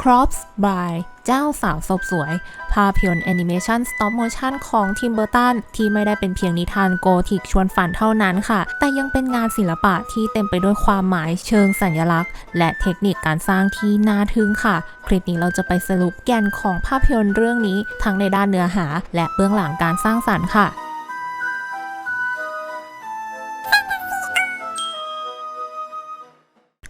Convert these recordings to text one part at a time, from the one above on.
Crops by เจ้าสาวศพสวย ภาพยนตร์แอนิเมชันสต็อปโมชันของทิมเบอร์ตันที่ไม่ได้เป็นเพียงนิทานโกธิกชวนฝันเท่านั้นค่ะ แต่ยังเป็นงานศิลปะที่เต็มไปด้วยความหมายเชิงสัญลักษณ์ และเทคนิคการสร้างที่น่าทึ่งค่ะ คลิปนี้เราจะไปสรุปแก่นของภาพยนตร์เรื่องนี้ ทั้งในด้านเนื้อหา และเบื้องหลังการสร้างสรรค์ค่ะ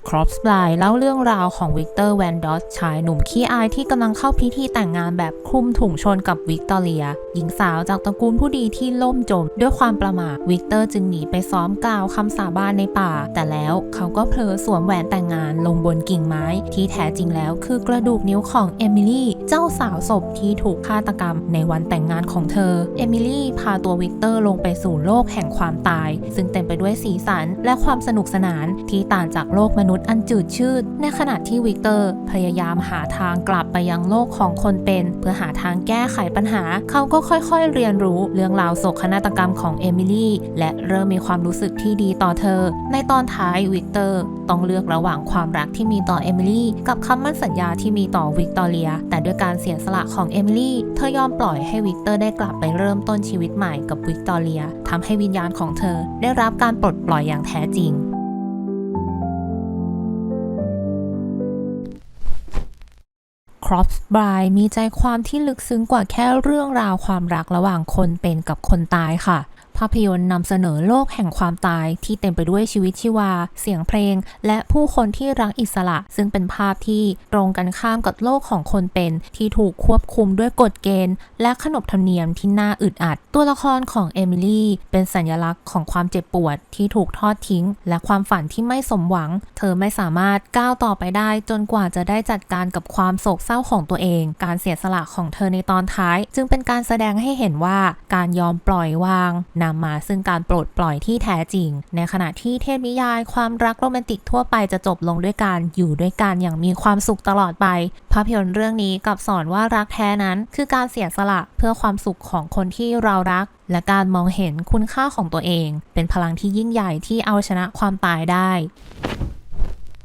ครอปสไ y เล่าเรื่องราวของวิกเตอร์แวนดอสชายหนุ่มขี้อายที่กำลังเข้าพิธีแต่งงานแบบคลุมถุงชนกับวิกตอเรีย หญิงสาวจากตระกูลผู้ดีที่ล่มจม ด้วยความประมาทวิกเตอร์จึงหนีไปซ้อมกล่าวคำสาบานในป่า แต่แล้วเขาก็เผลอสวมแหวนแต่งงานลงบนกิ่งไม้ ที่แท้จริงแล้วคือกระดูกนิ้วของเอมิลี่เจ้าสาวศพที่ถูกฆาตกรรมในวันแต่งงานของเธอเอมิลี่พาตัววิกเตอร์ลงไปสู่โลกแห่งความตาย ซึ่งเต็มไปด้วยสีสันและความสนุกสนานที่ต่างจากโลกมนุษย์อันจืดชืด ในขณะที่วิกเตอร์พยายามหาทางกลับไปยังโลกของคนเป็น เพื่อหาทางแก้ไขปัญหา เขาก็ค่อยๆเรียนรู้เรื่องราวโศกนาฏกรรมของเอมิลี่และเริ่มมีความรู้สึกที่ดีต่อเธอ ในตอนท้ายวิกเตอร์ต้องเลือกระหว่างความรักที่มีต่อเอมิลี่กับคำมั่นสัญญาที่มีต่อวิกตอเรีย แต่ด้วยการเสียสละของเอมิลี่เธอยอมปล่อยให้วิกเตอร์ได้กลับไปเริ่มต้นชีวิตใหม่กับวิกตอเรียทำให้วิญญาณของเธอได้รับการปลดปล่อยอย่างแท้จริง ครอปส์บายมีใจความที่ลึกซึ้งกว่าแค่เรื่องราวความรักระหว่างคนเป็นกับคนตายค่ะ ภาพยนตร์นำเสนอโลกแห่งความตายที่เต็มไปด้วยชีวิตชีวา เสียงเพลง และผู้คนที่รักอิสระ ซึ่งเป็นภาพที่ตรงกันข้ามกับโลกของคนเป็น ที่ถูกควบคุมด้วยกฎเกณฑ์ และขนบธรรมเนียมที่น่าอึดอัด ตัวละครของเอมิลี่เป็นสัญลักษณ์ของความเจ็บปวดที่ถูกทอดทิ้ง และความฝันที่ไม่สมหวัง เธอไม่สามารถก้าวต่อไปได้จนกว่าจะได้จัดการกับความโศกเศร้าของตัวเอง การเสียสละของเธอในตอนท้าย จึงเป็นการแสดงให้เห็นว่าการยอมปล่อยวางนำมาซึ่งการปลดปล่อยที่แท้จริง ในขณะที่เทพนิยาย ความรักโรแมนติกทั่วไปจะจบลงด้วยการอยู่ด้วยกันอย่างมีความสุขตลอดไป ภาพยนตร์เรื่องนี้กลับสอนว่ารักแท้นั้น คือการเสียสละเพื่อความสุขของคนที่เรารัก และการมองเห็นคุณค่าของตัวเอง เป็นพลังที่ยิ่งใหญ่ที่เอาชนะความตายได้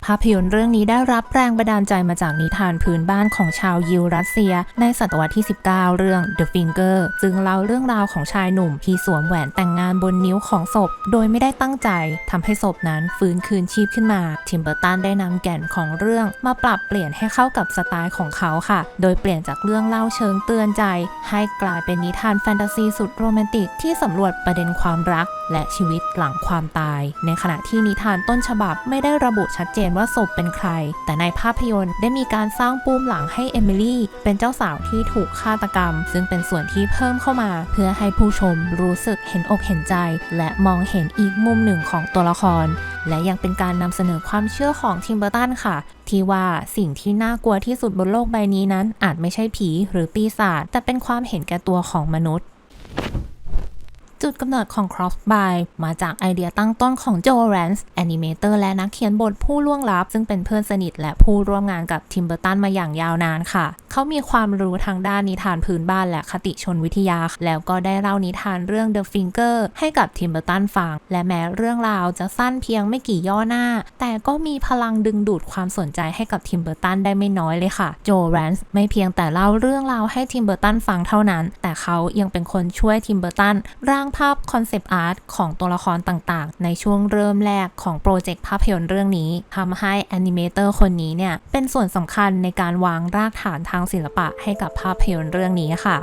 ภาพยนตร์เรื่องนี้ได้รับแรงบันดาลใจมาจากนิทานพื้นบ้านของชาวยิวรัสเซีย ในศตวรรษที่ 19 เรื่อง The Finger ซึ่งเล่าเรื่องราวของชายหนุ่มที่สวมแหวนแต่งงานบนนิ้วของศพ โดยไม่ได้ตั้งใจทำให้ศพนั้นฟื้นคืนชีพขึ้นมา ทิมเบอร์ตันได้นำแก่นของเรื่องมาปรับเปลี่ยนให้เข้ากับสไตล์ของเขาค่ะ โดยเปลี่ยนจากเรื่องเล่าเชิงเตือนใจ ให้กลายเป็นนิทานแฟนตาซีสุดโรแมนติกที่สำรวจประเด็นความรัก และชีวิตหลังความตาย ในขณะที่นิทานต้นฉบับไม่ได้ระบุชัดเจนว่าศพเป็นใคร แต่ในภาพยนตร์ได้มีการสร้างปูมหลังให้เอมิลี่เป็นเจ้าสาวที่ถูกฆาตกรรม ซึ่งเป็นส่วนที่เพิ่มเข้ามา เพื่อให้ผู้ชมรู้สึกเห็นอกเห็นใจ และมองเห็นอีกมุมหนึ่งของตัวละคร และยังเป็นการนำเสนอความเชื่อของทิมเบอร์ตันค่ะ ที่ว่าสิ่งที่น่ากลัวที่สุดบนโลกใบนี้นั้น อาจไม่ใช่ผีหรือปีศาจแต่เป็นความเห็นแก่ตัวของมนุษย์ จุดกำเนิดของ Cross by มาจากไอเดียตั้งต้นของโจแรนส์แอนิเมเตอร์และนักเขียนบทผู้ล่วงลับ ซึ่งเป็นเพื่อนสนิทและผู้ร่วมงานกับทิมเบอร์ตันมาอย่างยาวนานค่ะ เขามีความรู้ทางด้านนิทานพื้นบ้านและคติชนวิทยา แล้วก็ได้เล่านิทานเรื่อง The Finger ให้กับทิมเบอร์ตันฟัง และแม้เรื่องราวจะสั้นเพียงไม่กี่ย่อหน้า แต่ก็มีพลังดึงดูดความสนใจให้กับทิมเบอร์ตันได้ไม่น้อยเลยค่ะ โจแรนส์ไม่เพียงแต่เล่าเรื่องราวให้ทิมเบอร์ตันฟังเท่านั้น แต่เขายังเป็นคนช่วยทิมเบอร์ตันร่างภาพคอนเซปต์อาร์ตของตัวละครต่างๆ ในช่วงเริ่มแรกของโปรเจกต์ภาพยนตร์เรื่องนี้ทำให้แอนิเมเตอร์คนนี้เนี่ย เป็นส่วนสำคัญในการวางรากฐานทางศิลปะให้กับภาพยนตร์เรื่องนี้ค่ะ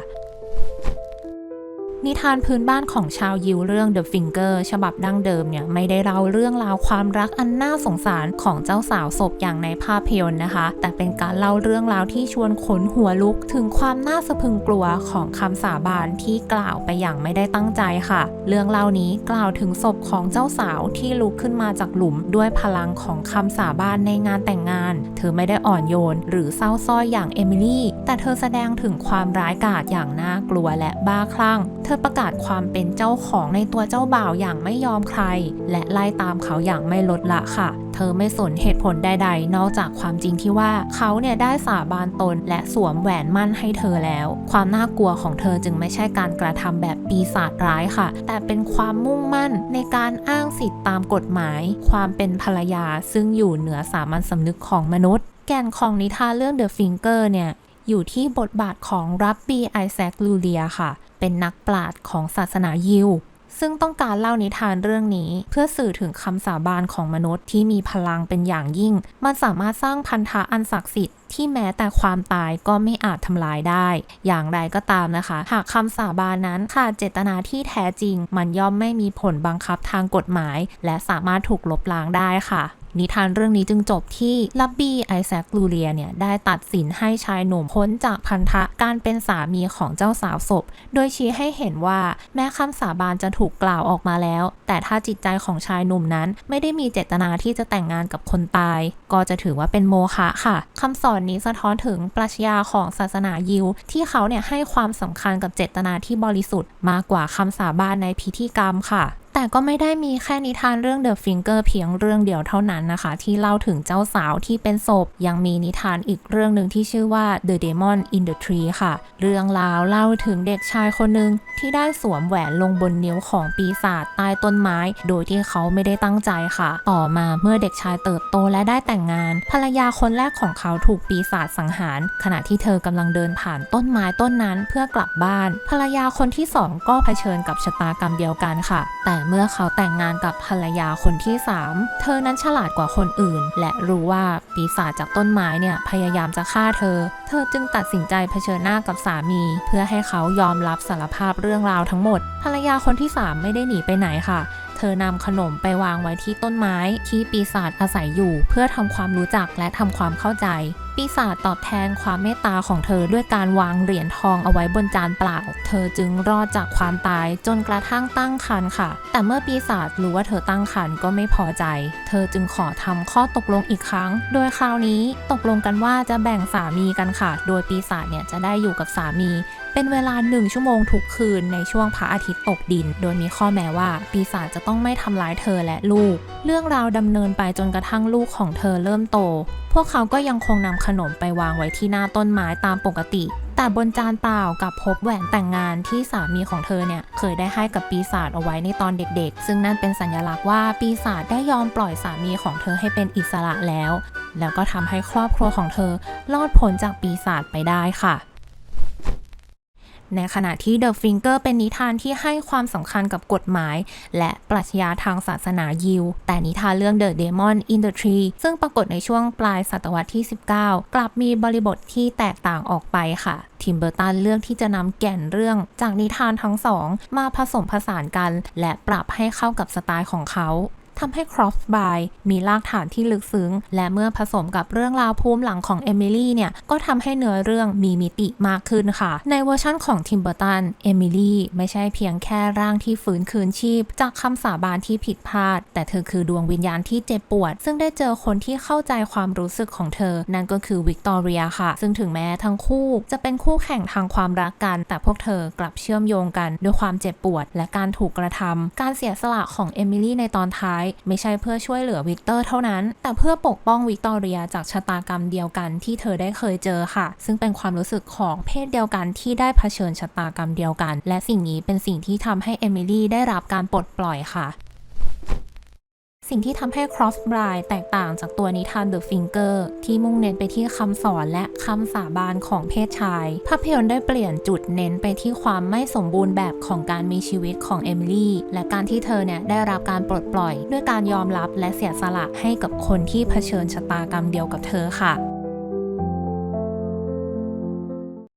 นิทานพื้นบ้านของชาวยิวเรื่อง The Finger ฉบับดั้งเดิมเนี่ยไม่ได้เล่าเรื่องราวความรักอันน่าสงสารของเจ้าสาวศพอย่างในภาพยนตร์นะคะ แต่เป็นการเล่าเรื่องราวที่ชวนขนหัวลุกถึงความน่าสะพึงกลัวของคำสาบานที่กล่าวไปอย่างไม่ได้ตั้งใจค่ะ เรื่องเล่านี้กล่าวถึงศพของเจ้าสาวที่ลุกขึ้นมาจากหลุม ด้วยพลังของคำสาบานในงานแต่งงาน เธอไม่ได้อ่อนโยน หรือเศร้าส้อยอย่างเอมิลี่แต่เธอแสดงถึงความร้ายกาจอย่างน่ากลัวและบ้าคลั่ง ธอประกาศความเป็นเจ้าของในตัวเจ้าบ่าวอย่างไม่ยอมใคร และไล่ตามเขาอย่างไม่ลดละค่ะ เธอไม่สนเหตุผลใด ๆ นอกจากความจริงที่ว่าเขาเนี่ยได้สาบานตนและสวมแหวนมั่นให้เธอแล้ว ความน่ากลัวของเธอจึงไม่ใช่การกระทำแบบปีศาจร้ายค่ะ แต่เป็นความมุ่งมั่นในการอ้างสิทธิตามกฎหมาย ความเป็นภรรยาซึ่งอยู่เหนือสามัญสำนึกของมนุษย์ แก่นของนิทานเรื่อง The Finger เนี่ยอยู่ที่บทบาทของรับบีไอแซคลูเลียค่ะ เป็นนักปราชญ์ของศาสนายิว ซึ่งต้องการเล่านิทานเรื่องนี้ เพื่อสื่อถึงคำสาบานของมนุษย์ที่มีพลังเป็นอย่างยิ่ง มันสามารถสร้างพันธะอันศักดิ์สิทธิ์ที่แม้แต่ความตายก็ไม่อาจทำลายได้ อย่างไรก็ตามนะคะ หากคำสาบานนั้นขาดเจตนาที่แท้จริง มันย่อมไม่มีผลบังคับทางกฎหมาย และสามารถถูกลบล้างได้ค่ะ นิทานเรื่องนี้จึงจบที่ลับบี้ไอแซคลูเลียเนี่ยได้ตัดสินให้ชายหนุ่มพ้นจากพันธะการเป็นสามีของเจ้าสาวศพ โดยชี้ให้เห็นว่าแม้คำสาบานจะถูกกล่าวออกมาแล้ว แต่ถ้าจิตใจของชายหนุ่มนั้น ไม่ได้มีเจตนาที่จะแต่งงานกับคนตาย ก็จะถือว่าเป็นโมฆะค่ะคำสอนนี้สะท้อนถึงปรัชญาของศาสนายิว ที่เขาเนี่ยให้ความสำคัญกับเจตนาที่บริสุทธิ์มากกว่าคำสาบานในพิธีกรรมค่ะ แต่ก็ไม่ได้มีแค่นิทานเรื่อง The Finger เพียงเรื่องเดียวเท่านั้นนะคะ ที่เล่าถึงเจ้าสาวที่เป็นศพ ยังมีนิทานอีกเรื่องหนึ่งที่ชื่อว่า The Demon in the Tree ค่ะ เรื่องราวเล่าถึงเด็กชายคนหนึ่งที่ได้สวมแหวนลงบนนิ้วของปีศาจใต้ต้นไม้ โดยที่เขาไม่ได้ตั้งใจค่ะ ต่อมาเมื่อเด็กชายเติบโตและได้แต่งงาน ภรรยาคนแรกของเขาถูกปีศาจสังหาร ขณะที่เธอกำลังเดินผ่านต้นไม้ต้นนั้นเพื่อกลับบ้าน ภรรยาคนที่สองก็เผชิญกับชะตากรรมเดียวกันค่ะ แต่เมื่อเขาแต่งงานกับภรรยาคนที่ 3 เธอนั้นฉลาดกว่าคนอื่น และรู้ว่าปีศาจจากต้นไม้เนี่ยพยายามจะฆ่าเธอ เธอจึงตัดสินใจเผชิญหน้ากับสามี เพื่อให้เขายอมรับสารภาพเรื่องราวทั้งหมด ภรรยาคนที่ 3 ไม่ได้หนีไปไหนค่ะเธอนำขนมไปวางไว้ที่ต้นไม้ที่ปีศาจอาศัยอยู่ เพื่อทำความรู้จักและทำความเข้าใจ ปีศาจตอบแทนความเมตตาของเธอด้วยการวางเหรียญทองเอาไว้บนจานเปล่า เธอจึงรอดจากความตายจนกระทั่งตั้งครรภ์ค่ะ แต่เมื่อปีศาจรู้ว่าเธอตั้งครรภ์ก็ไม่พอใจ เธอจึงขอทำข้อตกลงอีกครั้ง โดยคราวนี้ตกลงกันว่าจะแบ่งสามีกันค่ะ โดยปีศาจเนี่ยจะได้อยู่กับสามี เป็นเวลาหนึ่งชั่วโมงทุกคืนในช่วงพระอาทิตย์ตกดิน โดยมีข้อแม้ว่าปีศาจจะต้องไม่ทำร้ายเธอและลูก เรื่องราวดำเนินไปจนกระทั่งลูกของเธอเริ่มโตพวกเขาก็ยังคงนำขนมไปวางไว้ที่หน้าต้นไม้ตามปกติ แต่บนจานเปล่ากับพบแหวนแต่งงานที่สามีของเธอเนี่ยเคยได้ให้กับปีศาจเอาไว้ในตอนเด็กๆ ซึ่งนั่นเป็นสัญลักษณ์ว่าปีศาจได้ยอมปล่อยสามีของเธอให้เป็นอิสระแล้ว แล้วก็ทำให้ครอบครัวของเธอรอดพ้นจากปีศาจไปได้ค่ะ ในขณะที่ The Finger เป็นนิทานที่ให้ความสำคัญกับกฎหมาย และปรัชญาทางศาสนายิว แต่นิทานเรื่อง The Demon in the Tree ซึ่งปรากฏในช่วงปลายศตวรรษที่ 19 กลับมีบริบทที่แตกต่างออกไปค่ะทิมเบอร์ตันเลือกที่จะนำแก่นเรื่องจากนิทานทั้งสองมาผสมผสานกัน และปรับให้เข้ากับสไตล์ของเขา ทำให้ Cross by มีรากฐานที่ลึกซึ้ง และเมื่อผสมกับเรื่องราวภูมิหลังของเอมิลี่เนี่ย ก็ทำให้เนื้อเรื่องมีมิติมากขึ้นค่ะ ในเวอร์ชั่นของทิมเบอร์ตัน เอมิลี่ไม่ใช่เพียงแค่ร่างที่ฟื้นคืนชีพ จากคำสาบานที่ผิดพลาด แต่เธอคือดวงวิญญาณที่เจ็บปวด ซึ่งได้เจอคนที่เข้าใจความรู้สึกของเธอ นั่นก็คือวิกตอเรียค่ะ ซึ่งถึงแม้ทั้งคู่จะเป็นคู่แข่งทางความรักกัน แต่พวกเธอกลับเชื่อมโยงกัน ด้วยความเจ็บปวด และการถูกกระทำการเสียสละของเอมิลี่ในตอนท้ายไม่ใช่เพื่อช่วยเหลือวิกเตอร์เท่านั้น แต่เพื่อปกป้องวิกตอเรียจากชะตากรรมเดียวกันที่เธอได้เคยเจอค่ะ ซึ่งเป็นความรู้สึกของเพศเดียวกันที่ได้เผชิญชะตากรรมเดียวกัน และสิ่งนี้เป็นสิ่งที่ทำให้เอมิลี่ได้รับการปลดปล่อยค่ะ สิ่งที่ทำให้ Cross Bride แตกต่างจากตัวนิทาน The Finger ที่มุ่งเน้นไปที่คำสอนและคำสาบานของเพศชาย ภาพยนตร์ได้เปลี่ยนจุดเน้นไปที่ความไม่สมบูรณ์แบบของการมีชีวิตของเอมิลี่และการที่เธอเนี่ยได้รับการปลดปล่อย ด้วยการยอมรับและเสียสละให้กับคนที่เผชิญชะตากรรมเดียวกับเธอค่ะ